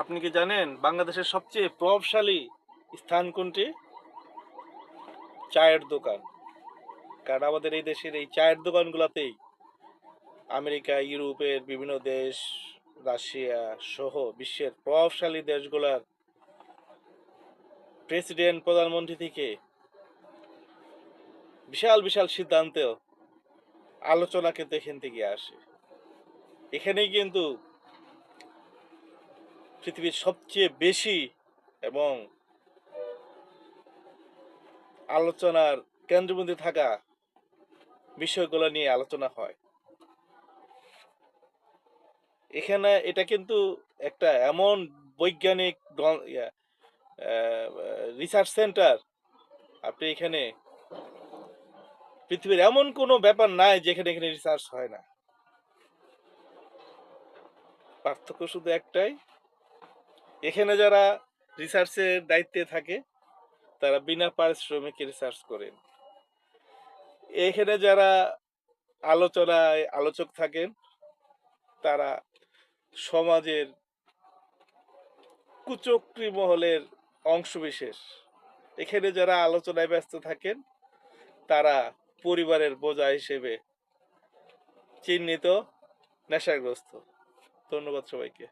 আপনি কি জানেন বাংলাদেশের সবচেয়ে প্রভাবশালী স্থান কোনটি? চায়ের দোকান। কারণ আমাদের এই দেশের এই চায়ের দোকানগুলোতেই আমেরিকা, ইউরোপের বিভিন্ন দেশ, রাশিয়া সহ বিশ্বের প্রভাবশালী দেশগুলোর প্রেসিডেন্ট, প্রধানমন্ত্রী থেকে বিশাল বিশাল সিদ্ধান্ত আলোচনা কিন্তু এখান থেকে আসে। এখানেই কিন্তু পৃথিবীর সবচেয়ে বেশি এবং আলোচনার কেন্দ্রবিন্দু থাকা বিষয়গুলো নিয়ে আলোচনা হয়। এখানে এটা কিন্তু একটা এমন বৈজ্ঞানিক রিসার্চ সেন্টার আপনি এখানে পৃথিবীর এমন কোনো ব্যাপার নাই যেখানে এখানে রিসার্চ হয় না। পার্থক্য শুধু একটাই এখানে যারা রিসার্চের দায়িত্বে থাকে, তারা বিনা পারিশ্রমিকে রিসার্চ করেন। এখানে যারা আলোচনায় আলোচক থাকেন, তারা সমাজের কুচক্রি মহলের অংশবিশেষ। এখানে যারা আলোচনায় ব্যস্ত থাকেন, তারা পরিবারের বোঝা হিসেবে চিহ্নিত, নেশাগ্রস্ত। ধন্যবাদ সবাইকে।